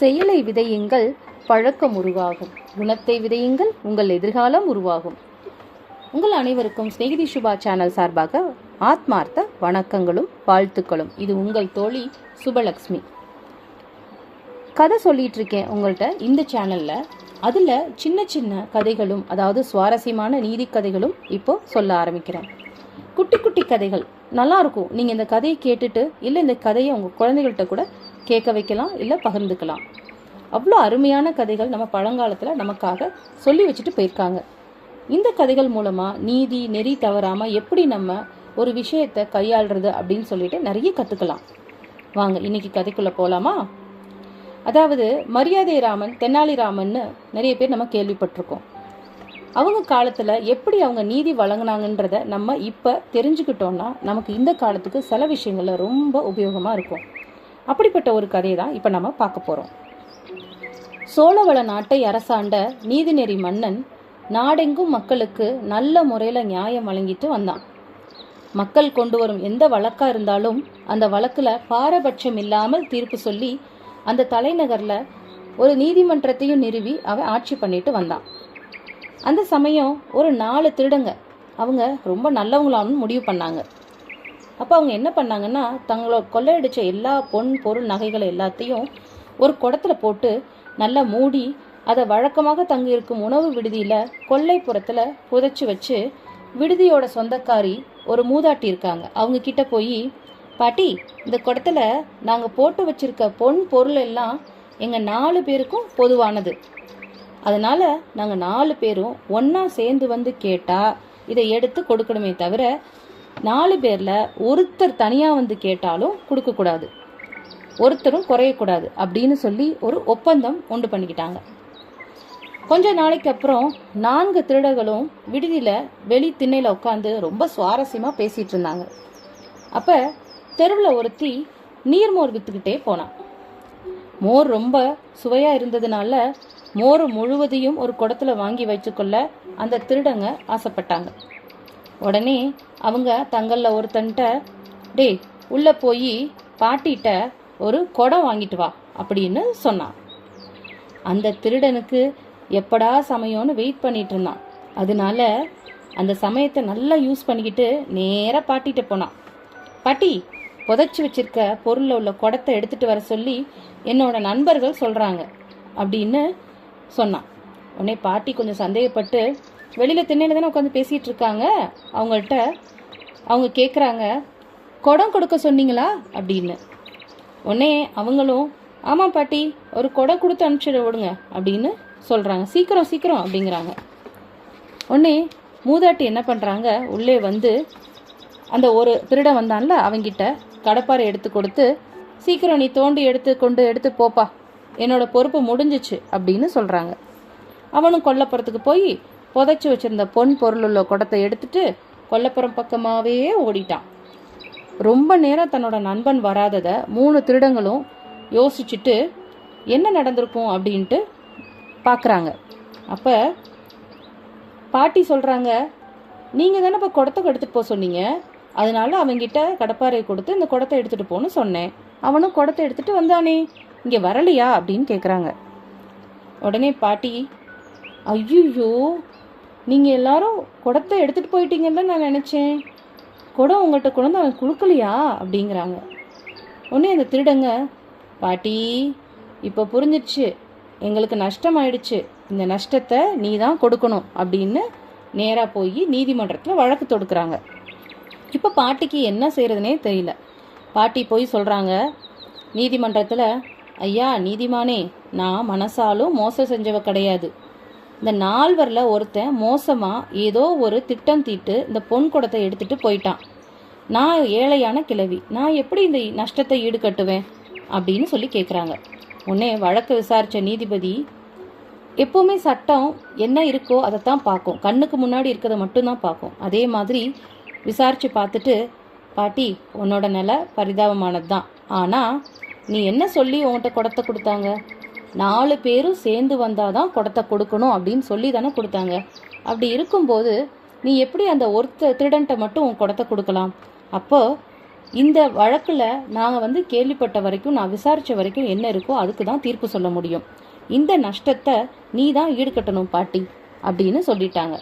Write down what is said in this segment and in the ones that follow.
செயலை விதையுங்கள் பழக்கம் உருவாகும். குணத்தை விதையுங்கள் உங்கள் எதிர்காலம் உருவாகும். உங்கள் அனைவருக்கும் ஸ்நேகிதி சுபா சேனல் சார்பாக ஆத்மார்த்த வணக்கங்களும் வாழ்த்துக்களும். இது உங்கள் தோழி சுபலக்ஷ்மி. கதை சொல்லிட்டு இருக்கேன் உங்கள்கிட்ட இந்த சேனல்ல. அதில் சின்ன சின்ன கதைகளும் அதாவது சுவாரஸ்யமான நீதி கதைகளும் இப்போ சொல்ல ஆரம்பிக்கிறேன். குட்டி குட்டி கதைகள். நல்லா இருக்கும். நீங்கள் இந்த கதையை கேட்டுட்டு இல்லை இந்த கதையை உங்கள் குழந்தைகள்கிட்ட கூட கேட்க வைக்கலாம் இல்லை பகிர்ந்துக்கலாம். அவ்வளோ அருமையான கதைகள் நம்ம பழங்காலத்தில் நமக்காக சொல்லி வச்சுட்டு போயிருக்காங்க. இந்த கதைகள் மூலமாக நீதி நெறி தவறாமல் எப்படி நம்ம ஒரு விஷயத்தை கையாளுறது அப்படின்னு சொல்லிட்டு நிறைய கற்றுக்கலாம் வாங்க இன்னைக்கு கதைக்குள்ளே போகலாமா அதாவது மரியாதை ராமன் தென்னாலிராமன்னு நிறைய பேர் நம்ம கேள்விப்பட்டிருக்கோம். அவங்க காலத்தில் எப்படி அவங்க நீதி வழங்கினாங்கன்றத நம்ம இப்போ தெரிஞ்சுக்கிட்டோம்னா நமக்கு இந்த காலத்துக்கு சில விஷயங்களில் ரொம்ப உபயோகமாக இருக்கும். அப்படிப்பட்ட ஒரு கதையை தான் இப்போ நம்ம பார்க்க போகிறோம் சோழவள நாட்டை அரசாண்ட நீதிநெறி மன்னன் நாடெங்கும் மக்களுக்கு நல்ல முறையில் நியாயம் வழங்கிட்டு வந்தான். மக்கள் கொண்டு வரும் எந்த வழக்காக இருந்தாலும் அந்த வழக்கில் பாரபட்சம் இல்லாமல் தீர்ப்பு சொல்லி அந்த தலைநகரில் ஒரு நீதிமன்றத்தையும் நிறுவி அவன் ஆட்சி பண்ணிட்டு வந்தான். அந்த சமயம் ஒரு நாலு திருடங்க. அவங்க ரொம்ப நல்லவங்களான்னு முடிவு பண்ணாங்க. அப்போ அவங்க என்ன பண்ணாங்கன்னா தங்களோட கொள்ளையடிச்ச எல்லா பொன் பொருள் நகைகளை எல்லாத்தையும் ஒரு குடத்துல போட்டு நல்லா மூடி அதை வழக்கமாக தங்கியிருக்கும் உணவு விடுதியில் கொள்ளைப்புறத்தில் புதைச்சி வச்சு விடுதியோட சொந்தக்காரி ஒரு மூதாட்டி இருக்காங்க. அவங்க கிட்ட போய் பாட்டி இந்த குடத்துல நாங்கள் போட்டு வச்சிருக்க பொன் பொருள் எல்லாம் எங்கள் நாலு பேருக்கும் பொதுவானது. அதனால நாங்கள் நாலு பேரும் ஒன்றா சேர்ந்து வந்து கேட்டால் இதை எடுத்து கொடுக்கணுமே தவிர நாலு பேரில் ஒருத்தர் தனியாக வந்து கேட்டாலும் கொடுக்கக்கூடாது ஒருத்தரும் குறையக்கூடாது அப்படின்னு சொல்லி ஒரு ஒப்பந்தம் உண்டு பண்ணிக்கிட்டாங்க. கொஞ்ச நாளைக்கு அப்புறம் நான்கு திருடர்களும் விடுதியில் வெளி திண்ணையில் உட்காந்து ரொம்ப சுவாரஸ்யமாக பேசிகிட்டு இருந்தாங்க. அப்போ தெருவில் ஒருத்தி நீர்மோர் விற்றுக்கிட்டே போனான் மோர் ரொம்ப சுவையாக இருந்ததுனால மோர் முழுவதையும் ஒரு குடத்தில் வாங்கி வச்சுக்கொள்ள அந்த திருடங்க ஆசைப்பட்டாங்க. உடனே அவங்க தங்கள்ல ஒருத்தன்ட்ட டேய் உள்ள போய் பாட்டிட்ட ஒரு குடம் வாங்கிட்டு வா அப்படின்னு சொன்னான் அந்த திருடனுக்கு எப்படா சமயம்னு வெயிட் பண்ணிட்டு இருந்தான். அதனால அந்த சமயத்தை நல்லா யூஸ் பண்ணிக்கிட்டு நேராக பாட்டிகிட்ட போனான் பாட்டி புதைச்சி வச்சிருக்க பொருளில் உள்ள குடத்தை எடுத்துகிட்டு வர சொல்லி என்னோட நண்பர்கள் சொல்கிறாங்க அப்படின்னு சொன்னான். உடனே பாட்டி கொஞ்சம் சந்தேகப்பட்டு வெளியில் திண்ணையில் தானே உட்காந்து பேசிகிட்டு இருக்காங்க. அவங்கள்ட்ட அவங்க கேட்குறாங்க குடம் கொடுக்க சொன்னீங்களா? அப்படின்னு. உடனே அவங்களும் ஆமாம் பாட்டி ஒரு குடம் கொடுத்து அனுப்பிச்சிட விடுங்க அப்படின்னு சொல்கிறாங்க சீக்கிரம் சீக்கிரம் அப்படிங்கிறாங்க. உடனே மூதாட்டி என்ன பண்ணுறாங்க உள்ளே வந்து அந்த ஒரு திருடன் வந்தான்ல அவங்கிட்ட கடப்பாறை எடுத்து கொடுத்து சீக்கிரம் நீ தோண்டி எடுத்து கொண்டு எடுத்து போப்பா. என்னோட பொறுப்பு முடிஞ்சிச்சு அப்படின்னு சொல்கிறாங்க அவனும் கொல்லப்புறத்துக்கு போய் புதைச்சி வச்சிருந்த பொன் பொருள் உள்ள குடத்தை எடுத்துட்டு கொல்லப்புறம் பக்கமாகவே ஓடிட்டான். ரொம்ப நேரம் தன்னோட நண்பன் வராததை மூணு திருடங்களும் யோசிச்சுட்டு என்ன நடந்திருக்கும்? அப்படின்ட்டு பார்க்குறாங்க அப்போ பாட்டி சொல்கிறாங்க நீங்கள் தானே இப்போ குடத்தை எடுத்துகிட்டு போக சொன்னீங்க. அதனால அவங்கிட்ட கடப்பாரை கொடுத்து இந்த குடத்தை எடுத்துகிட்டு போன்னு சொன்னேன். அவனும் குடத்தை எடுத்துகிட்டு வந்தானே. இங்கே வரலையா? அப்படின்னு கேட்குறாங்க உடனே பாட்டி ஐயோ நீங்கள் எல்லாரும் குடத்தை எடுத்துகிட்டு போயிட்டீங்கன்னு தான் நான் நினச்சேன். குடம் உங்கள்கிட்ட கொண்டு அவன் கொடுக்கலையா? அப்படிங்கிறாங்க. உடனே அந்த திருடங்க பாட்டி இப்போ புரிஞ்சிடுச்சு எங்களுக்கு நஷ்டம் ஆயிடுச்சு இந்த நஷ்டத்தை நீ தான் கொடுக்கணும். அப்படின்னு நேராக போய் நீதிமன்றத்தில் வழக்கு தொடுக்குறாங்க. இப்போ பாட்டிக்கு என்ன செய்கிறதுனே தெரியல. பாட்டி போய் சொல்கிறாங்க நீதிமன்றத்தில் ஐயா நீதிமானே நான் மனசாலும் மோசம் செஞ்சவ கிடையாது. இந்த நால்வரில் ஒருத்தன் மோசமாக ஏதோ ஒரு திட்டம் தீட்டு இந்த பொன் குடத்தை எடுத்துகிட்டு போயிட்டான். நான் ஏழையான கிழவி நான் எப்படி இந்த நஷ்டத்தை ஈடுகட்டுவேன்? அப்படின்னு சொல்லி கேட்குறாங்க உடனே வழக்கு விசாரித்த நீதிபதி எப்போவுமே சட்டம் என்ன இருக்கோ அதை தான் பார்க்கும். கண்ணுக்கு முன்னாடி இருக்கிறத மட்டும்தான் பார்க்கும். அதே மாதிரி விசாரித்து பார்த்துட்டு பாட்டி உன்னோட நிலை பரிதாபமானது தான் ஆனால் நீ என்ன சொல்லி உன்கிட்ட குடத்தை கொடுத்தாங்க? நாலு பேரும் சேர்ந்து வந்தாதான் குடத்தை கொடுக்கணும் அப்படின்னு சொல்லி தானே கொடுத்தாங்க. அப்படி இருக்கும்போது நீ எப்படி அந்த ஒருத்த திருடன்ட்ட மட்டும் உன் குடத்தை கொடுக்கலாம்? அப்போ இந்த வழக்கில் நாங்கள் வந்து கேள்விப்பட்ட வரைக்கும் நான் விசாரித்த வரைக்கும் என்ன இருக்கோ அதுக்கு தான் தீர்ப்பு சொல்ல முடியும். இந்த நஷ்டத்தை நீ தான் ஈடுகட்டணும் பாட்டி அப்படின்னு சொல்லிட்டாங்க.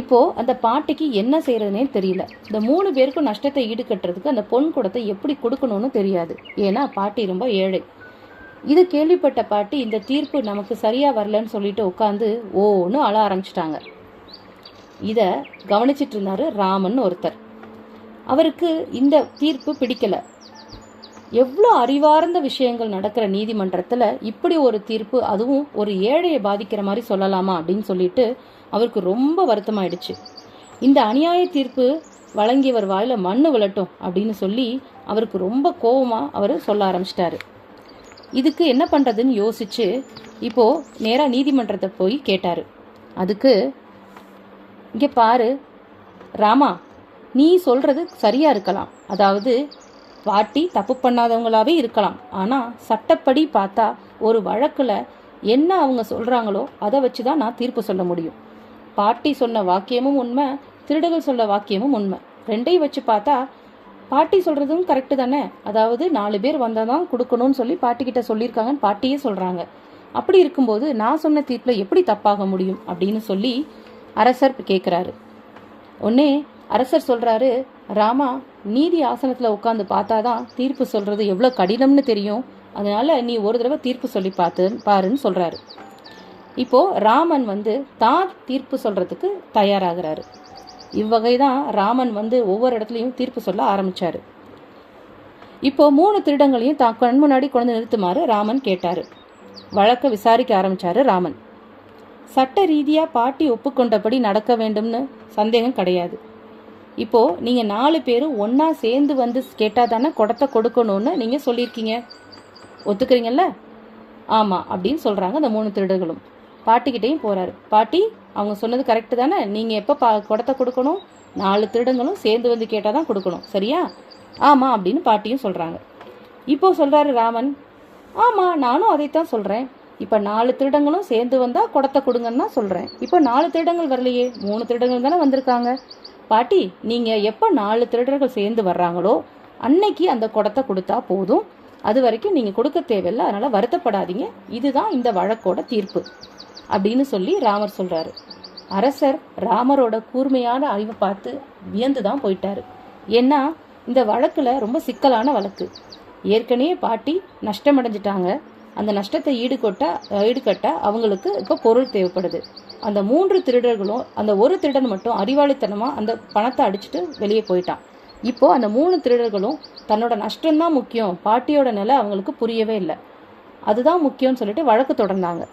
இப்போ அந்த பாட்டிக்கு என்ன செய்யறதுனே தெரியல. இந்த மூணு பேருக்கும் நஷ்டத்தை ஈடுகட்டுறதுக்கு அந்த பொன் குடத்தை எப்படி கொடுக்கணும்னு தெரியாது. ஏன்னா பாட்டி ரொம்ப ஏழை. இது கேள்விப்பட்ட பாட்டி இந்த தீர்ப்பு நமக்கு சரியாக வரலன்னு சொல்லிட்டு உட்காந்து ஓன்னு அழ ஆரம்பிச்சிட்டாங்க. இதை கவனிச்சிட்டு இருந்தாரு ராமன் ஒருத்தர். அவருக்கு இந்த தீர்ப்பு பிடிக்கல. எவ்வளோ அறிவார்ந்த விஷயங்கள் நடக்கிற நீதிமன்றத்தில் இப்படி ஒரு தீர்ப்பு அதுவும் ஒரு ஏழையை பாதிக்கிற மாதிரி சொல்லலாமா அப்படின்னு சொல்லிட்டு அவருக்கு ரொம்ப வருத்தமாயிடுச்சு. இந்த அநியாய தீர்ப்பு வழங்கியவர் வாயில் மண்ணு விழட்டும் அப்படின்னு சொல்லி அவருக்கு ரொம்ப கோபமாக அவர் சொல்ல ஆரம்பிச்சிட்டாரு. இதுக்கு என்ன பண்ணுறதுன்னு யோசிச்சு இப்போ நேராக நீதிமன்றத்தை போய் கேட்டார். அதுக்கு இங்கே பாரு ராமா நீ சொல்கிறது சரியாக இருக்கலாம். அதாவது பாட்டி தப்பு பண்ணாதவங்களாவே இருக்கலாம். ஆனால் சட்டப்படி பார்த்தா ஒரு வழக்கில் என்ன அவங்க சொல்கிறாங்களோ அதை வச்சு தான் நான் தீர்ப்பு சொல்ல முடியும். பாட்டி சொன்ன வாக்கியமும் உண்மை திருடர்கள் சொல்ல வாக்கியமும் உண்மை. ரெண்டையும் வச்சு பார்த்தா பாட்டி சொல்கிறதும் கரெக்டு தானே? அதாவது நாலு பேர் வந்தால் தான் கொடுக்கணும்னு சொல்லி பாட்டிக்கிட்ட சொல்லியிருக்காங்கன்னு பாட்டியே சொல்கிறாங்க அப்படி இருக்கும்போது நான் சொன்ன தீர்ப்பில் எப்படி தப்பாக முடியும் அப்படின்னு சொல்லி அரசர் கேட்குறாரு உடனே அரசர் சொல்கிறாரு ராமா நீதி ஆசனத்தில் உட்காந்து பார்த்தா தான் தீர்ப்பு சொல்கிறது எவ்வளோ கடினம்னு தெரியும். அதனால் நீ ஒரு தடவை தீர்ப்பு சொல்லி பார்த்து பாருன்னு சொல்கிறாரு இப்போ ராமன் வந்து தான் தீர்ப்பு சொல்கிறதுக்கு தயாராகிறாரு. இவ்வகை தான் ராமன் வந்து ஒவ்வொரு இடத்துலையும் தீர்ப்பு சொல்ல ஆரம்பிச்சாரு. இப்போ மூணு திருடங்களையும் தான் கண் முன்னாடி கொண்டு நிறுத்துமாறு ராமன் கேட்டார். வழக்கை விசாரிக்க ஆரம்பிச்சாரு ராமன். சட்ட ரீதியாக பாட்டி ஒப்புக்கொண்டபடி நடக்க வேண்டும்னு சந்தேகம் கிடையாது. இப்போது நீங்கள் நாலு பேரும் ஒன்றா சேர்ந்து வந்து கேட்டால் தானே குடத்தை கொடுக்கணும்னு நீங்கள் சொல்லியிருக்கீங்க. ஒத்துக்கிறீங்கல்ல? ஆமாம் அப்படின்னு சொல்கிறாங்க அந்த மூணு திருடர்களும். பாட்டிக்கிட்டையும் போறாரு. பாட்டி அவங்க சொன்னது கரெக்டு தானே? நீங்க எப்போ பா குடத்தை கொடுக்கணும்? நாலு திருடங்களும் சேர்ந்து வந்து கேட்டால் தான் கொடுக்கணும். சரியா? ஆமாம் அப்படின்னு பாட்டியும் சொல்கிறாங்க இப்போ சொல்கிறாரு ராமன் ஆமாம் நானும் அதைத்தான் சொல்கிறேன் இப்போ நாலு திருடங்களும் சேர்ந்து வந்தால் குடத்தை கொடுங்கன்னு தான் சொல்கிறேன் இப்போ நாலு திருடங்கள் வரலையே மூணு திருடங்கள் தானே வந்திருக்காங்க. பாட்டி நீங்கள் எப்போ நாலு திருடர்கள் சேர்ந்து வர்றாங்களோ அன்னைக்கு அந்த குடத்தை கொடுத்தா போதும். அது வரைக்கும் நீங்கள் கொடுக்க தேவையில்லை அதனால் வருத்தப்படாதீங்க. இதுதான் இந்த வழக்கோட தீர்ப்பு. அப்படின்னு சொல்லி ராமர் சொல்றாரு. அரசர் ராமரோட கூர்மையான அறிவை பார்த்து வியந்து தான் போயிட்டாரு. ஏன்னா இந்த வழக்கில் ரொம்ப சிக்கலான வழக்கு. ஏற்கனவே பாட்டி நஷ்டமடைஞ்சிட்டாங்க. அந்த நஷ்டத்தை ஈடுகட்ட ஈடுகட்ட அவங்களுக்கு இப்போ பொருள் தேவைப்படுது. அந்த மூன்று திருடர்களும் அந்த ஒரு திருடன் மட்டும் அறிவாளித்தனமாக அந்த பணத்தை அடிச்சுட்டு வெளியே போயிட்டான். இப்போ அந்த மூணு திருடர்களும் தன்னோட நஷ்டம்தான் முக்கியம். பாட்டியோட நிலை அவங்களுக்கு புரியவே இல்லை. அதுதான் முக்கியம்னு சொல்லிட்டு வழக்கு தொடர்ந்தாங்க.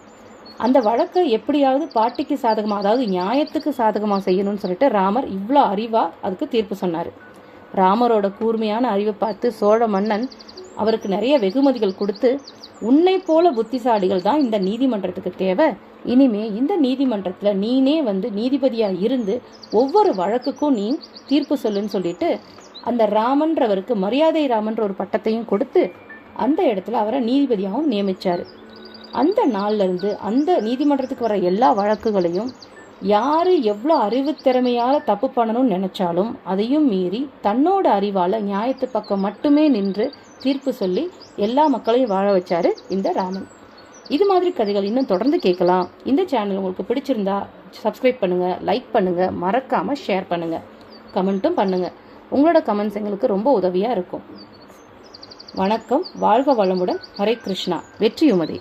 அந்த வழக்கை எப்படியாவது பாட்டிக்கு சாதகமாக அதாவது நியாயத்துக்கு சாதகமாக செய்யணும்னு சொல்லிட்டு ராமர் இவ்வளோ அறிவாக அதுக்கு தீர்ப்பு சொன்னார். ராமரோட கூர்மையான அறிவை பார்த்து சோழ மன்னன் அவருக்கு நிறைய வெகுமதிகள் கொடுத்து உன்னை போல புத்திசாலிகள் தான் இந்த நீதிமன்றத்துக்கு தேவை. இனிமே இந்த நீதிமன்றத்தில் நீனே வந்து நீதிபதியாக இருந்து ஒவ்வொரு வழக்குக்கும் நீ தீர்ப்பு சொல்லுன்னு சொல்லிட்டு அந்த ராமன்றவருக்கு மரியாதை ராமன்ற ஒரு பட்டத்தையும் கொடுத்து அந்த இடத்துல அவரை நீதிபதியாகவும் நியமித்தார் அந்த நாள்லேருந்து அந்த நீதிமன்றத்துக்கு வர எல்லா வழக்குகளையும் யார் எவ்வளோ அறிவு திறமையால் தப்பு பண்ணணும்னு நினைச்சாலும் அதையும் மீறி தன்னோட அறிவால் நியாயத்து பக்கம் மட்டுமே நின்று தீர்ப்பு சொல்லி எல்லா மக்களையும் வாழ வச்சாரு இந்த ராமன். இது மாதிரி கதைகள் இன்னும் தொடர்ந்து கேட்கலாம். இந்த சேனல் உங்களுக்கு பிடிச்சிருந்தா சப்ஸ்கிரைப் பண்ணுங்க லைக் பண்ணுங்க மறக்காம ஷேர் பண்ணுங்க. கமெண்ட்டும் பண்ணுங்க. உங்களோட கமெண்ட்ஸ் எங்களுக்கு ரொம்ப உதவியா இருக்கும். வணக்கம் வாழ்க வளமுடன். ஹரே கிருஷ்ணா. வெற்றியுமதி